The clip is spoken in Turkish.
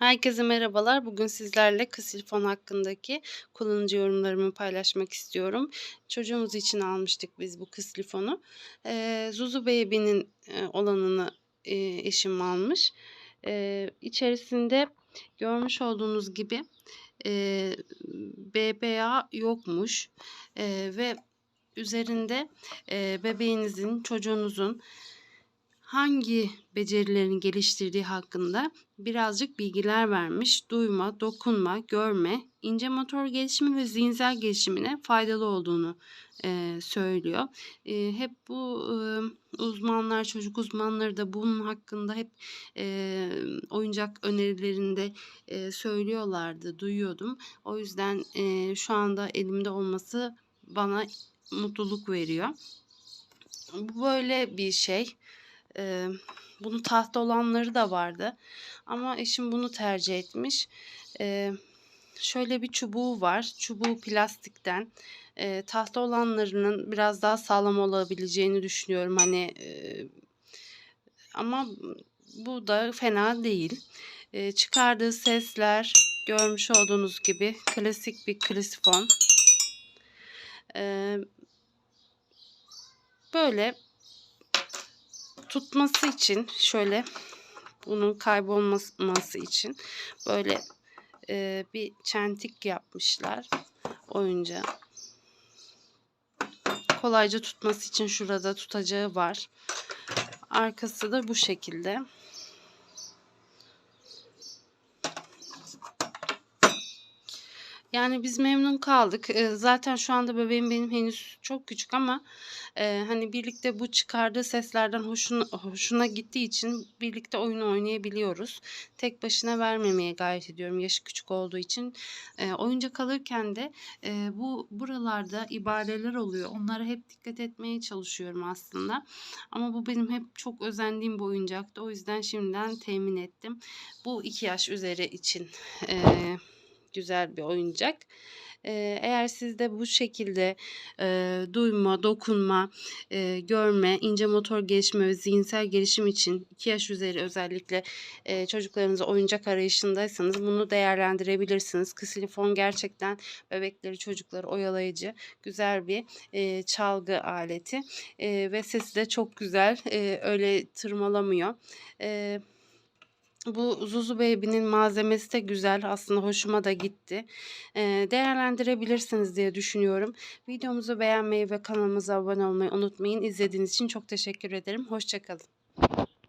Herkese merhabalar. Bugün sizlerle Ksilfon hakkındaki kullanıcı yorumlarımı paylaşmak istiyorum. Çocuğumuz için almıştık biz bu Ksilfon'u. Ee, Zuzu Baby'nin e, olanını e, eşim almış. Ee, içerisinde görmüş olduğunuz gibi e, BBA yokmuş E, ve üzerinde e, bebeğinizin, çocuğunuzun hangi becerilerini geliştirdiği hakkında birazcık bilgiler vermiş. Duyma, dokunma, görme, ince motor gelişimi ve zihinsel gelişimine faydalı olduğunu e, söylüyor. E, hep bu e, uzmanlar, çocuk uzmanları da bunun hakkında hep e, oyuncak önerilerinde e, söylüyorlardı, duyuyordum. O yüzden e, şu anda elimde olması bana mutluluk veriyor. Bu böyle bir şey. Ee, bunu tahta olanları da vardı. Ama eşim bunu tercih etmiş. Ee, şöyle bir çubuğu var. Çubuğu plastikten. Ee, tahta olanlarının biraz daha sağlam olabileceğini düşünüyorum. Hani e, ama bu da fena değil. Ee, çıkardığı sesler görmüş olduğunuz gibi klasik bir klasifon. Ee, böyle tutması için şöyle bunun kaybolmaması için böyle e, bir çentik yapmışlar oyuncağı. Kolayca tutması için şurada tutacağı var. Arkası da bu şekilde. Yani biz memnun kaldık. Zaten şu anda bebeğim benim henüz çok küçük ama, eee, hani, birlikte bu çıkardığı seslerden hoşuna hoşuna gittiği için birlikte oyun oynayabiliyoruz. Tek başına vermemeye gayret ediyorum yaşı küçük olduğu için. Eee, oyuncak alırken de, eee, bu buralarda ibareler oluyor. Onlara hep dikkat etmeye çalışıyorum aslında. Ama bu benim hep çok özendiğim bir oyuncaktı. O yüzden şimdiden temin ettim. Bu 2 yaş üzeri için, eee güzel bir oyuncak. eğer siz de bu şekilde e, duyma, dokunma, e, görme, ince motor gelişimi ve zihinsel gelişim için 2 yaş üzeri özellikle e, çocuklarınıza oyuncak arayışındaysanız bunu değerlendirebilirsiniz. Ksilifon gerçekten bebekleri, çocukları oyalayıcı, güzel bir e, çalgı aleti e, ve sesi de çok güzel, e, öyle tırmalamıyor. E, bu Zuzu Baby'nin malzemesi de güzel. Aslında hoşuma da gitti. Değerlendirebilirsiniz diye düşünüyorum. Videomuzu beğenmeyi ve kanalımıza abone olmayı unutmayın. İzlediğiniz için çok teşekkür ederim. Hoşçakalın.